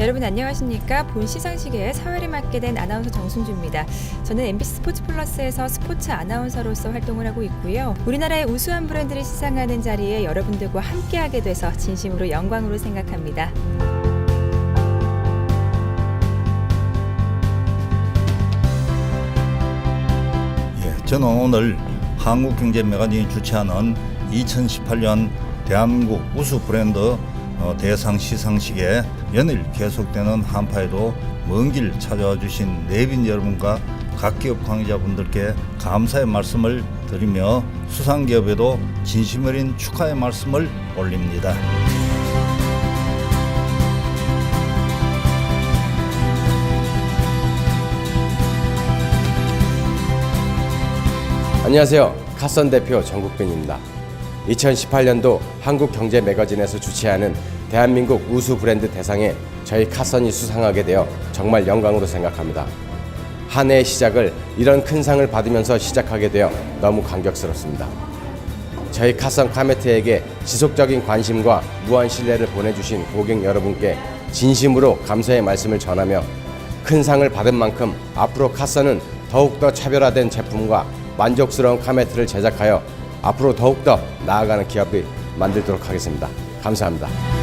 여러분 안녕하십니까? 본 시상식에 사회를 맡게 된 아나운서 정순주입니다. 저는 MBC 스포츠 플러스에서 스포츠 아나운서로서 활동을 하고 있고요. 우리나라의 우수한 브랜드를 시상하는 자리에 여러분들과 함께하게 돼서 진심으로 영광으로 생각합니다. 예, 저는 오늘 한국경제매거진이 주최하는 2018년 대한민국 우수 브랜드 어, 대상 시상식에 연일 계속되는 한파에도 먼 길 찾아와 주신 내빈 여러분과 각 기업 관계자분들께 감사의 말씀을 드리며 수상 기업에도 진심 어린 축하의 말씀을 올립니다. 안녕하세요. 카선 대표 정국빈입니다. 2018년도 한국경제 매거진에서 주최하는 대한민국 우수 브랜드 대상에 저희 카선이 수상하게 되어 정말 영광으로 생각합니다. 한 해의 시작을 이런 큰 상을 받으면서 시작하게 되어 너무 감격스럽습니다. 저희 카선 카메트에게 지속적인 관심과 무한 신뢰를 보내주신 고객 여러분께 진심으로 감사의 말씀을 전하며 큰 상을 받은 만큼 앞으로 카선은 더욱더 차별화된 제품과 만족스러운 카메트를 제작하여 앞으로 더욱더 나아가는 기업이 만들도록 하겠습니다. 감사합니다.